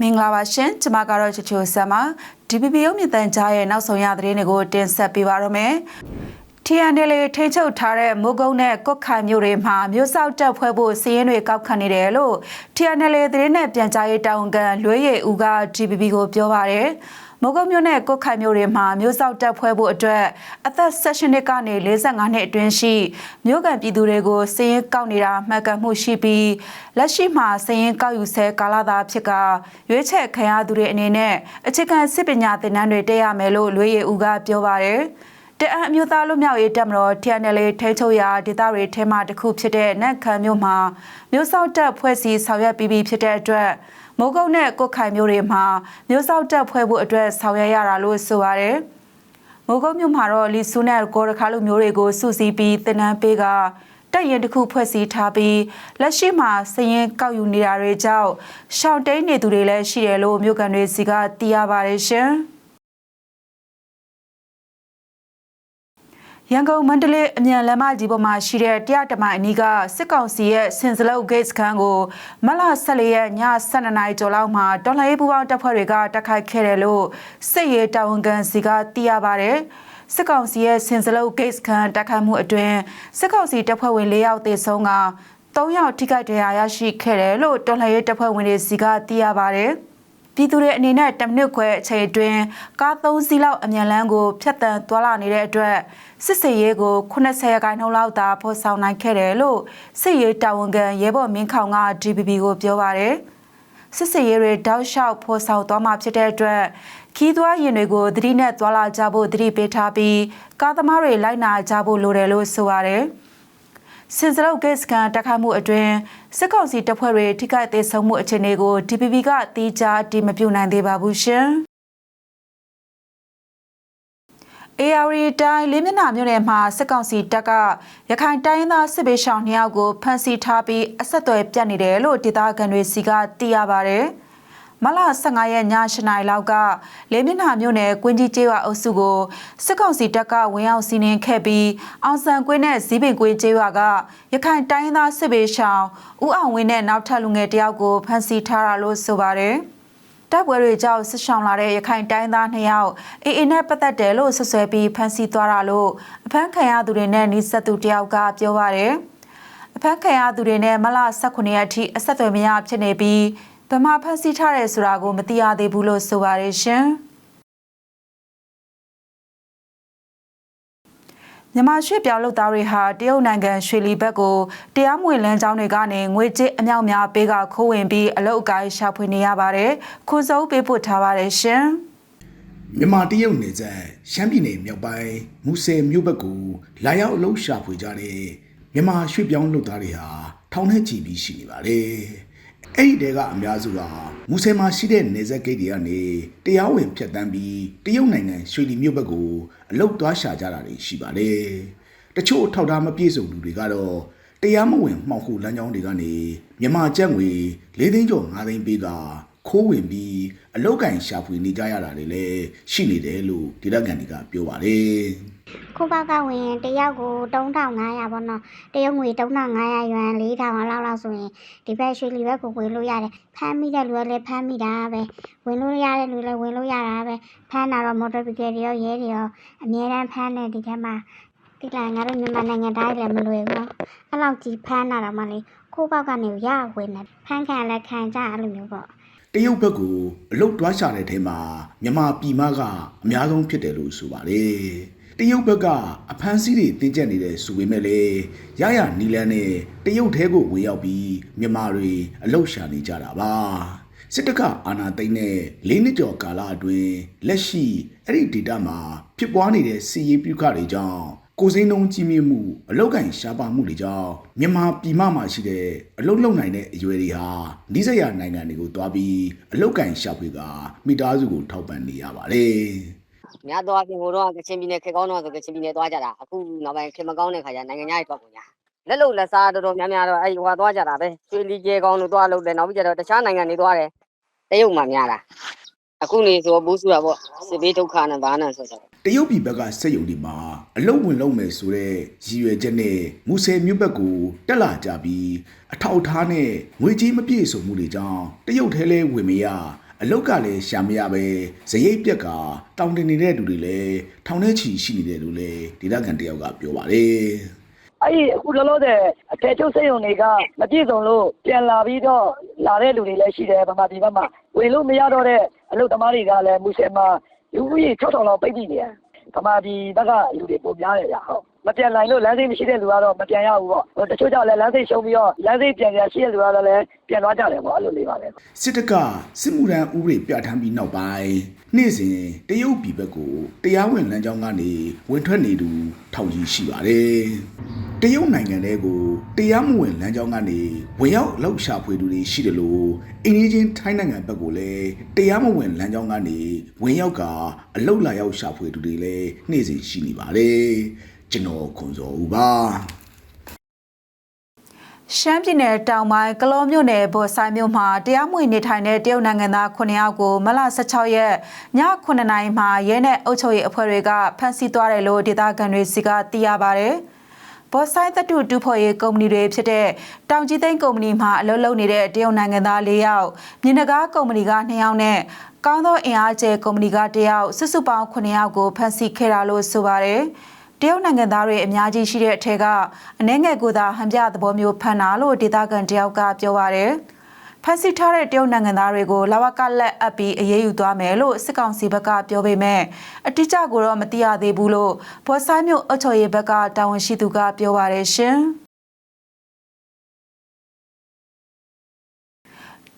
မင်္ဂလာပါရှင်ကျမကတော့ချချိုဆမ်ပါ DPP ရုပ်မြင့်တန်ကြားရဲ့နောက်ဆုံးရသတင်းတွေကိုတင်ဆက်ပေးပါရမယ် TNL ထိန်းချုပ်ထားတဲ့မုတ်ကုန်းနဲ့ကွတ်ခိုင်မြို့တွေမှာမြို့ဆောက်တက်ဖွဲ့ဖို့စီးရင်တွေကောက်ခံနေတယ်လို့ TNL သတင်းနဲ့ပြန်ကြားရေးတာဝန်ခံလွေးရည်ဦးက DPP ကိုပြောပါတယ် မုတ်ကုန်းမြို့နဲ့ကွတ်ခိုင်မြို့တွေမှာမြို့ဆောက်တက်ဖွဲ့ဖို့အတွက်အသက်16နှစ်ကနေ45နှစ်အတွင်းရှိမြို့ကန်ပြည်သူတွေကိုစီးရင်ကောက်နေတာမှတ်ကန်မှုရှိပြီးလက်ရှိမှာစီးရင်ကောက်ယူဆဲကာလသာဖြစ်ကရွေးချယ်ခံရသူတွေအနေနဲ့အခြေခံစစ်ပညာသင်တန်းတွေတက်ရမယ်လို့လွေးရည်ဦးကပြောပါတယ် တအံအမျိုးသားလူမျိုးရေးတက်မတော် TNL ထိချုပ်ရာဒေသတွေထဲမှာတစ်ခုဖြစ်တဲ့နတ်ခမ်းမြို့မှာမြို့ဆောက်တက်ဖွဲ့စည်းဆောင်ရွက်ပြီးပြီဖြစ်တဲ့အတွက်မိုးကုတ်နဲ့ကုတ်ခိုင်မြို့တွေမှာမြို့ဆောက်တက်ဖွဲ့ဖို့အတွက်ဆောင်ရွက်ရတာလို့ဆိုပါတယ်။မိုးကုတ်မြို့မှာတော့လီဆူနဲ့ကောရခါလူမျိုးတွေကိုစုစည်းပြီးတင်နန်းပေးကတက်ရင်တစ်ခုဖွဲ့စည်းထားပြီးလက်ရှိမှာစရင်ကောက်ယူနေတာတွေကြောင့်ရှောင်းတိန်နေသူတွေလည်းရှိတယ်လို့မြို့ကန်တွေစီကသိရပါတယ်ရှင်။ ရန်ကုန်မန္တလေးအမြန်လမ်းမကြီးပေါ်မှာရှိတဲ့တရားတမိုင်အနီးကစစ်ကောင်စီရဲ့စင်စလုတ်ဂိတ်စခန်းကိုမလ14ရက်ည12နာရီကျော်လောက်မှာတော်လှန်ရေးပူးပေါင်းတပ်ဖွဲ့တွေကတိုက်ခိုက်ခဲ့တယ်လို့စစ်ရေးတာဝန်ခံစီကသိရပါတယ်။စစ်ကောင်စီရဲ့စင်စလုတ်ဂိတ်စခန်းတိုက်ခိုက်မှုအတွင်းစစ်ကောင်စီတပ်ဖွဲ့ဝင်၄ယောက်သေဆုံးက3ယောက်ထိခိုက်ဒဏ်ရာရရှိခဲ့တယ်လို့တော်လှန်ရေးတပ်ဖွဲ့ဝင်တွေစီကသိရပါတယ်။ ပြည်သူတွေအနေနဲ့တမိနစ်ခွဲအချိန်အတွင်းကား၃စီးလောက်အမြန်လန်းကိုဖြတ်တန်းသွားလာနေတဲ့အတွက်စစ်စေးရေးကို80ရာခိုင်နှုန်းလောက်သာဖော်ဆောင်နိုင်ခဲ့တယ်လို့စစ်ရေးတာဝန်ခံရဲဘော်မင်းခေါင်က DPP ကိုပြောပါတယ်စစ်စေးရေးတွေတောက်လျှောက်ဖော်ဆောင်သွားမှာဖြစ်တဲ့အတွက်ခီးသွွားရင်တွေကိုသတိနဲ့သွာလာကြဖို့သတိပေးထားပြီးကားသမားတွေလိုက်နာကြဖို့လိုတယ်လို့ဆိုပါတယ်။ စင်စလုတ်ဂိတ်စကန်တက်ခတ်မှုအတွင်းစစ်ကောင်စီတပ်ဖွဲ့တွေထိခိုက်သေးဆုံးမှုအခြေအနေကို DPP ကတီးခြားအတည်မပြုနိုင်သေးပါဘူးရှင်။ AR တိုင်းလေးမျက်နှာမြို့နယ်မှာစစ်ကောင်စီတပ်ကရခိုင်တိုင်းသားစစ်ပေးရှောင်နှစ်ယောက်ကိုဖမ်းဆီးထားပြီးအဆက်အသွယ်ပြတ်နေတယ်လို့ဒေသခံတွေစီကသိရပါဗျ။ မလ15ရက်ည8နာရီလောက်ကလေးမျက်နှာမြို့နယ်ကွင်းကြီးကျေးရွာအုပ်စုကိုစစ်ကောင်စီတပ်ကဝင်ရောက်စီးနင်းခဲ့ပြီးအောင်ဆန်ကွင်းနဲ့ဇီးပင်ကွင်းကျေးရွာကရခိုင်တိုင်းသားစစ်ဘေးရှောင်ဦးအောင်ဝင်းနဲ့နောက်ထပ်လူငယ်တယောက်ကိုဖမ်းဆီးထားတာလို့ဆိုပါတယ်။တပ်ပွဲတွေကြောင့်ဆစ်ဆောင်လာတဲ့ရခိုင်တိုင်းသားနှစ်ယောက်အေအေနဲ့ပတ်သက်တယ်လို့ဆွဆွဲပြီးဖမ်းဆီးသွားတာလို့အဖမ်းခံရသူတွေနဲ့နှိစက်သူတယောက်ကပြောပါတယ်။အဖမ်းခံရသူတွေနဲ့မလ18ရက်အထိအဆက်အသွယ်မရဖြစ်နေပြီး ဗမာဖက်စီထားတယ်ဆိုတာကိုမသိရသေးဘူးလို့ဆိုပါတယ်ရှင်မြန်မာရွှေပြောင်းလုပ်သားတွေဟာတရုတ်နိုင်ငံရွှေလီဘက်ကိုတရားမဝင်လမ်းကြောင်းတွေကနေငွေကြေးအမြောက်များပေးကခိုးဝင်ပြီးအလုတ်အကိုင်းရှာဖွေနေရပါတယ်။ခုစုပ်ပေးပို့ထားပါတယ်ရှင်။မြန်မာတရုတ်နယ်စပ်ရှမ်းပြည်နယ်မြောက်ပိုင်းမူဆယ်မြို့ဘက်ကိုလာရောက်အလုပ်ရှာဖွေကြတဲ့မြန်မာရွှေ့ပြောင်းလုပ်သားတွေဟာထောင်ထဲချီပြီးရှိနေပါတယ်။ အဲ့ဒီတဲကအများစုဟာမူဆယ်မှာရှိတဲ့နယ်စပ်ဂိတ်တွေကနေတရားဝင်ဖြတ်တန်းပြီးတရုတ်နိုင်ငံရွှေလီမြို့ဘက်ကိုအလုပ်သွားရှာကြတာတွေရှိပါတယ်။တချို့ထောက်ထားမပြည့်စုံသူတွေကတော့တရားမဝင်မှောက်ခုလမ်းကြောင်းတွေကနေမြန်မာကျပ်ငွေ၄သိန်းကျော်၅သိန်းပေးက ခိုးဝင်ပြီးအလောက်ကင်ရှာဖွေနေကြရတာတွေလည်းရှိနေတယ်လို့ဒေသခံတွေကပြောပါတယ်ခုပေါက်ကဝင်တယောက်ကို3500ပေါ့နော်တရုတ်ငွေ3500ရွမ်4000လောက်လောက်ဆိုရင်ဒီဘက်ရွှေလီဘက်ကိုဝင်လို့ရတယ်ဖမ်းမိတဲ့လူကလည်းဖမ်းမိတာပဲဝင်လို့ရတဲ့လူလည်းဝင်လို့ရတာပဲဖမ်းတာတော့မော်တော်ဘီကယ်တွေရောရဲတွေရောအများတန်းဖမ်းနေဒီထဲမှာဒီလိုက်ငါတို့မြန်မာနိုင်ငံသားတွေလည်းမလွယ်ဘူးနော်အဲ့လောက်ကြီးဖမ်းတာတော့မှလေခုပေါက်ကနေရဝင်တယ်ဖမ်းခံလည်းခံကြအဲ့လိုမျိုးပေါ့ တရုတ်ဘက်ကိုအလုတ်တွားရှာတဲ့ထဲမှာမြန်မာပြည်မကအများဆုံးဖြစ်တယ်လို့ဆိုပါတယ်တရုတ်ဘက်ကအဖမ်းဆီးတွေတင်းကျပ်နေတဲ့ဆိုပေမဲ့လည်းရရနီလန်းနဲ့တရုတ်ထဲကိုဝင်ရောက်ပြီးမြန်မာတွေအလုတ်ရှာနေကြတာပါစစ်တပ်ကအာဏာသိမ်းတဲ့၄နှစ်ကျော်ကာလအတွင်းလက်ရှိအဲ့ဒီဒေတာမှာဖြစ်ပွားနေတဲ့စီးရေးပြုခတွေကြောင့် ကိုစိမ်းလုံးကြီးမြင့်မှုအလောက်ကင်ရှားပါမှုတွေကြောင့်မြန်မာပြည်မမှာရှိတဲ့အလုတ်လုံနိုင်တဲ့အရွယ်တွေဟာနီးစပ်ရာနိုင်ငံတွေကိုတွားပြီးအလောက်ကင်ရှာဖွေကမိသားစုကိုထောက်ပံ့နေရပါတယ်များတော့အပြင်ဟိုတော့ကချင်ပြည်နယ်ခေတ်ကောင်းတော့ဆိုကချင်ပြည်နယ်သွားကြတာအခုနောက်ပိုင်းခေတ်မကောင်းတဲ့ခါကျနိုင်ငံခြားရေးထွက်ကုန်ညာလက်လုံလက်စားတော်တော်များများတော့အဲ့ဟိုဟာသွားကြတာပဲရွှေလီကျဲကောင်းတို့သွားလို့တယ်နောက်ပြီးကျတော့တခြားနိုင်ငံတွေသွားတယ်တရုတ်မှများတာ အခုနေဆိုဘူးစုတာပေါ့စစ်ဘေးဒုက္ခနဲ့ဘာနဲ့ဆိုတော့တတရုတ်ပြည်ဘက်ကစက်ယုံဒီမှာအလုတ်ဝင်လုံးမယ်ဆိုတဲ့ရည်ရွယ်ချက်နဲ့မူဆယ်မြို့ဘက်ကိုတက်လာကြပြီးအထောက်အထားနဲ့ငွေကြေးမပြည့်စုံမှုတွေကြောင့်တရုတ်ထဲလဲဝင်မရအလုတ်ကလည်းရှာမရပဲဇရိတ်ပြက်ကတောင်းတင်နေတဲ့လူတွေလည်းထောင်ထဲချီရှိနေတယ်လို့လည်းဒေသခံတယောက်ကပြောပါတယ် အဲ့ဒီအခုလောလောဆယ်အထက်ချုပ်စိတ်ုံတွေကမပြည့်စုံလို့ပြန်လာပြီးတော့လာတဲ့လူတွေလည်းရှိတယ်ဗမာပြည်ဘက်မှာဝင်လို့မရတော့တဲ့အလုပ်သမားတွေကလည်းမူဆယ်မှာလူဦးရေ6000လောက်ပိတ်ပြီးနေတယ်ဗမာပြည်ဘက်ကလူတွေပုံများတယ်ဗျဟုတ်မပြန်နိုင်လို့လမ်းစိတ်မရှိတဲ့လူကတော့မပြန်ရဘူးပေါ့ဟိုတချို့ကြောင့်လည်းလမ်းစိတ်ရှုံးပြီးတော့လမ်းစိတ်ပြန်ရရှိတဲ့လူကတော့လည်းပြန်သွားကြတယ်ပေါ့အဲ့လိုလေးပါပဲစစ်တပ်ကစစ်မှုထမ်းဥပဒေပြဋ္ဌာန်းပြီးနောက်ပိုင်းနေ့စဉ်တရုတ်ပြည်ဘက်ကိုတရားဝင်လမ်းကြောင်းကနေဝင်ထွက်နေသူထောင်ကြီးရှိပါတယ်။ တရုတ်နိုင်ငံတဲကိုတရားမဝင်လမ်းကြောင်းကနေဝင်ရောက်လောက်ရှာဖွေသူတွေရှိတယ်လို့အင်းကြီးချင်းထိုင်းနိုင်ငံဘက်ကိုလည်းတရားမဝင်လမ်းကြောင်းကနေဝင်ရောက်ကအလောက်လာရောက်ရှာဖွေသူတွေလည်းနေ့စဉ်ရှိနေပါတယ်။ကျွန်တော်ခွန်စောဦးပါ။ရှမ်းပြည်နယ်တောင်ပိုင်းကလောမြို့နယ်ဘော်ဆိုင်မြို့မှာတရားမဝင်နေထိုင်တဲ့တရုတ်နိုင်ငံသား9ယောက်ကိုမလ16ရက်ည9နာရီမှာရဲနဲ့အုပ်ချုပ်ရေးအဖွဲ့တွေကဖမ်းဆီးသွားတယ်လို့ဒေသခံတွေစီကသိရပါဗျ။ ဘော်ဆိုင်သတ္တုတူဖို့ရေးကုမ္ပဏီတွေဖြစ်တဲ့တောင်ကြီးသိန်းကုမ္ပဏီမှာအလုပ်လုပ်နေတဲ့တရုတ်နိုင်ငံသား4ယောက်မြင်းနဂါကုမ္ပဏီက2ယောက်နဲ့ကောင်းသောအင်အားကျဲကုမ္ပဏီက1ယောက်စုစုပေါင်း9ယောက်ကိုဖမ်းဆီးခဲ့တာလို့ဆိုပါတယ်။တရုတ်နိုင်ငံသားတွေအများကြီးရှိတဲ့အထက်ကအနှဲငယ်ကိုသာဟန်ပြသဘောမျိုးဖန်တာလို့ဒေသခံတယောက်ကပြောပါရယ် ဖန်စီထားတဲ့တရုတ်နိုင်ငံသားတွေကိုလာဝကလက်အပ်ပြီးအရေးယူသွားမယ်လို့စစ်ကောင်စီဘက်ကပြောပေမဲ့အတိအကျကိုတော့မသိရသေးဘူးလို့ဘော်ဆိုင်မြို့အုပ်ချုပ်ရေးဘက်ကတာဝန်ရှိသူကပြောပါရယ်ရှင်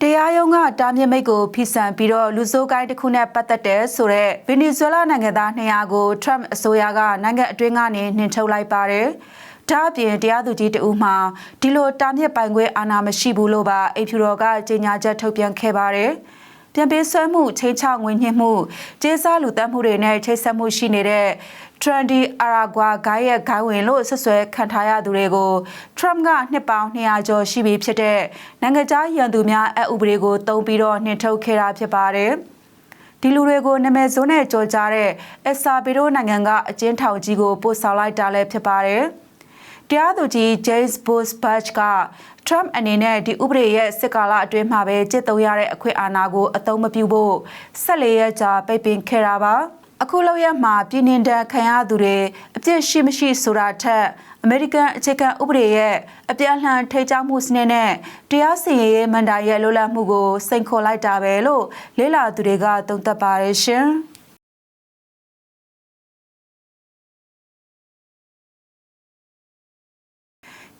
တရားရုံးကတားမြစ်မိတ်ကိုဖိဆန်ပြီးတော့လူဆိုးကိုင်းတစ်ခုနဲ့ပတ်သက်တဲ့ဆိုတော့ဗင်နီဇွဲလားနိုင်ငံသား200ကို Trump အစိုးရကနိုင်ငံအတွင်းကနေနှင်ထုတ်လိုက်ပါတယ်။ ဒါအပြင်တရားသူကြီးတဦးမှဒီလိုတားမြစ်ပိုင်ခွင့်အာဏာမရှိဘူးလို့ပါအိမ်ဖြူတော်ကကြေညာချက်ထုတ်ပြန်ခဲ့ပါတယ်။ပြန်ပေးဆွဲမှုချိန်ချငွေညှစ်မှုကျေးစားလူတက်မှုတွေနဲ့ချိတ်ဆက်မှုရှိနေတဲ့ Trendy Aragua ဂိုင်းရဲ့ဂိုင်းဝင်လို့ဆွဆွဲခံထားရသူတွေကို Trump ကနှစ်ပေါင်း200ကျော်ရှိပြီဖြစ်တဲ့နိုင်ငံခြားရန်သူများအဥပဒေကိုတုံးပြီးတော့နှင်ထုတ်ခဲ့တာဖြစ်ပါတယ်။ဒီလူတွေကိုနာမည်စိုးနဲ့ကြော်ကြားတဲ့အက်ဆာဘီရိုနိုင်ငံကအကျဉ်းထောင်ကြီးကိုပို့ဆောင်လိုက်တာလည်းဖြစ်ပါတယ်။ တရားသူကြီး James Busbach က Trump အနေနဲ့ဒီဥပဒေရဲ့စစ်ကာလအတွင်းမှာပဲကျင့်သုံးရတဲ့အခွင့်အာဏာကိုအသုံးမပြုဖို့ဆက်လက်ရကြာပိတ်ပင်ခဲ့တာပါအခုလောက်ရမှာပြည်နှင်တန်ခံရသူတွေအပြစ်ရှိမရှိဆိုတာထက်အမေရိကန်အခြေခံဥပဒေရဲ့အပြအလှန်ထိကြားမှုစနစ်နဲ့တရားစီရင်ရေးမန်တာရဲ့လွတ်လပ်မှုကိုစိန်ခေါ်လိုက်တာပဲလို့လေးလာသူတွေကသုံးသပ်ပါတယ်ရှင်။